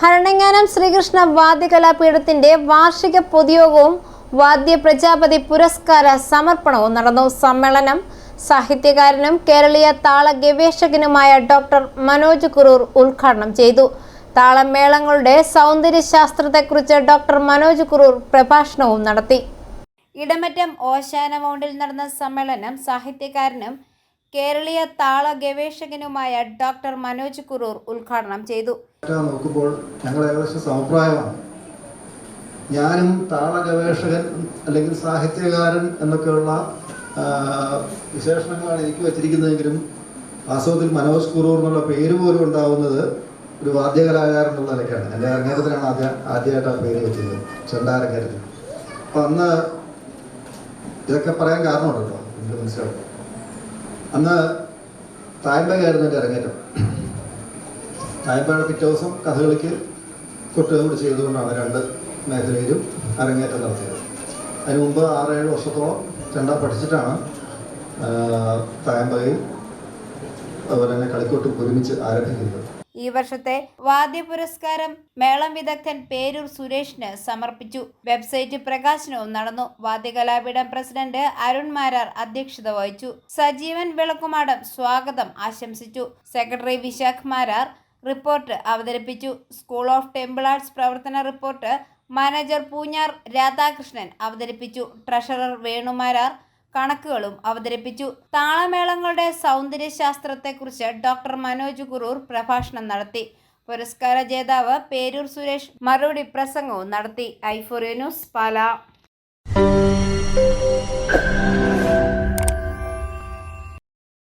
ഭരണങ്ങാനം ശ്രീകൃഷ്ണ വാദ്യകലാപീഠത്തിന്റെ വാർഷിക പൊതുയോഗവും വാദ്യ പ്രജാപതി പുരസ്കാര സമർപ്പണവും നടന്നു. സമ്മേളനം സാഹിത്യകാരനും കേരളീയ താള ഗവേഷകനുമായ ഡോക്ടർ മനോജ് കുറൂർ ഉദ്ഘാടനം ചെയ്തു. താളമേളങ്ങളുടെ സൗന്ദര്യശാസ്ത്രത്തെക്കുറിച്ച് ഡോക്ടർ മനോജ് കുറൂർ പ്രഭാഷണവും നടത്തി. ഇടമറ്റം ഓശാന മൗണ്ടിൽ നടന്ന സമ്മേളനം സാഹിത്യകാരനും കേരളീയ താള ഗവേഷകനുമായ ഡോക്ടർ മനോജ് കുറൂർ ഉദ്ഘാടനം ചെയ്തു. നോക്കുമ്പോൾ ഞങ്ങൾ ഏകദേശം സമപ്രായമാണ്. ഞാനും താള ഗവേഷകൻ അല്ലെങ്കിൽ സാഹിത്യകാരൻ എന്നൊക്കെയുള്ള വിശേഷണങ്ങളാണ് എനിക്ക് വച്ചിരിക്കുന്നതെങ്കിലും വാസ്തവത്തിൽ മനോജ് കുറൂർ എന്നുള്ള പേര് പോലും ഉണ്ടാവുന്നത് ഒരു വാദ്യകലാകാരൻ എന്നുള്ള നിലയ്ക്കാണ്. എന്റെ അരങ്ങേറ്റത്തിനാണ് ആദ്യ ആദ്യമായിട്ട് ആ പേര് വെച്ചത് ചെണ്ടാരങ്ങേറ്റത്തിൽ അപ്പം അന്ന് ഇതൊക്കെ പറയാൻ കാരണമുണ്ടല്ലോ. എനിക്ക് മനസ്സിലാവും. അന്ന് തായ്മയായിരുന്നു എന്റെ അരങ്ങേറ്റം തായ്പയുടെ പിറ്റേ ദിവസം കഥകളിക്ക് കൊട്ടുകയും കൂടി ചെയ്തുകൊണ്ടാണ് രണ്ട് മേഖലയിലും അരങ്ങേറ്റം നടത്തിയത്. അതിനു മുമ്പ് ആറേഴ് വർഷത്തോളം ചെണ്ട പഠിച്ചിട്ടാണ് തായമ്പകയും അതുപോലെ തന്നെ കളിക്കൊട്ടും ഒരുമിച്ച് ആരംഭിക്കുന്നത്. ഈ വർഷത്തെ വാദ്യ പുരസ്കാരം മേളം വിദഗ്ധൻ പേരൂർ സുരേഷിന് സമർപ്പിച്ചു. വെബ്സൈറ്റ് പ്രകാശനവും നടന്നു. വാദ്യകലാപീഠം പ്രസിഡന്റ് അരുൺ മാരാർ അധ്യക്ഷത വഹിച്ചു. സജീവൻ വിളക്കുമാടം സ്വാഗതം ആശംസിച്ചു. സെക്രട്ടറി വിശാഖ് മാരാർ റിപ്പോർട്ട് അവതരിപ്പിച്ചു. സ്കൂൾ ഓഫ് ടെമ്പിൾ ആർട്സ് പ്രവർത്തന റിപ്പോർട്ട് മാനേജർ പൂഞ്ഞാർ രാധാകൃഷ്ണൻ അവതരിപ്പിച്ചു. ട്രഷറർ വേണുമാരാർ കണക്കുകളും അവതരിപ്പിച്ചു. താളമേളങ്ങളുടെ സൗന്ദര്യശാസ്ത്രത്തെക്കുറിച്ച് ഡോക്ടർ മനോജ് കുറൂർ പ്രഭാഷണം നടത്തി. പുരസ്കാര ജേതാവ് പേരൂർ സുരേഷ് മറുപടി പ്രസംഗവും നടത്തി. ഐഫോറിയ ന്യൂസ് പാല.